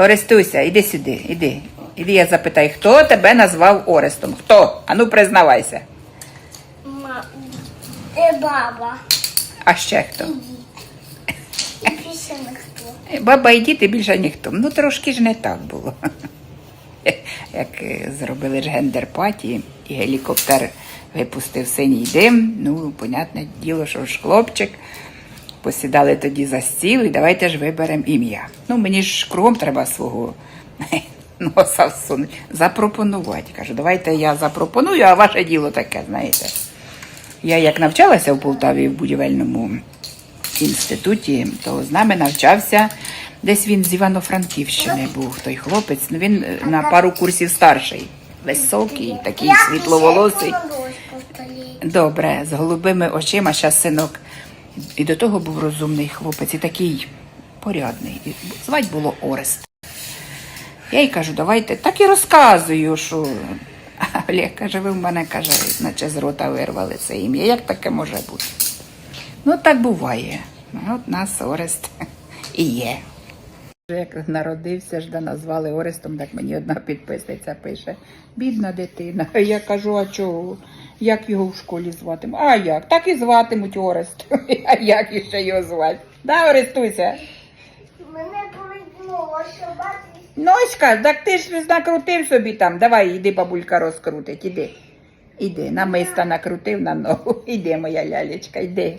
Орестуся, іди сюди, іди. Іди, я запитаю, хто тебе назвав Орестом? Хто? Ану, признавайся. Ма... Е, баба. А ще хто? І більше ніхто. Баба і діти більше ніхто. Ну трошки ж не так було. Як е, зробили ж гендер-паті, і гелікоптер випустив синій дим. Ну, понятне діло, що ж хлопчик. Посідали тоді за стіл і давайте ж виберемо ім'я. Ну, мені ж кругом треба свого носа всунути. Запропонувати. Кажу, давайте я запропоную, а ваше діло таке, знаєте. Я як навчалася в Полтаві в будівельному інституті, то з нами навчався. Десь він з Івано-Франківщини був той хлопець. Ну він е, на пару курсів старший, високий, такий світловолосий. Добре, з голубими очима, щас синок. І до того був розумний хлопець, і такий порядний. Звать було Орест. Я їй кажу, давайте так і розказую, що А Олег каже, ви в мене каже, наче з рота вирвали це ім'я. Як таке може бути? Ну, так буває. Ну, От нас Орест і є. Як народився ж, да назвали Орестом, так мені одна підписниця пише. Бідна дитина. Я кажу, а чого? Як його в школі зватимуть? А як? Так і зватимуть Орест. А як іще його звати? Да, Орестуйся? Мене повіднуло, що бачиш. Ночка, так ти ж накрутив собі там. Давай, іди, бабулька розкрутить, іди. Іди, намиста накрутив на ногу. Іди, моя лялечка, іди.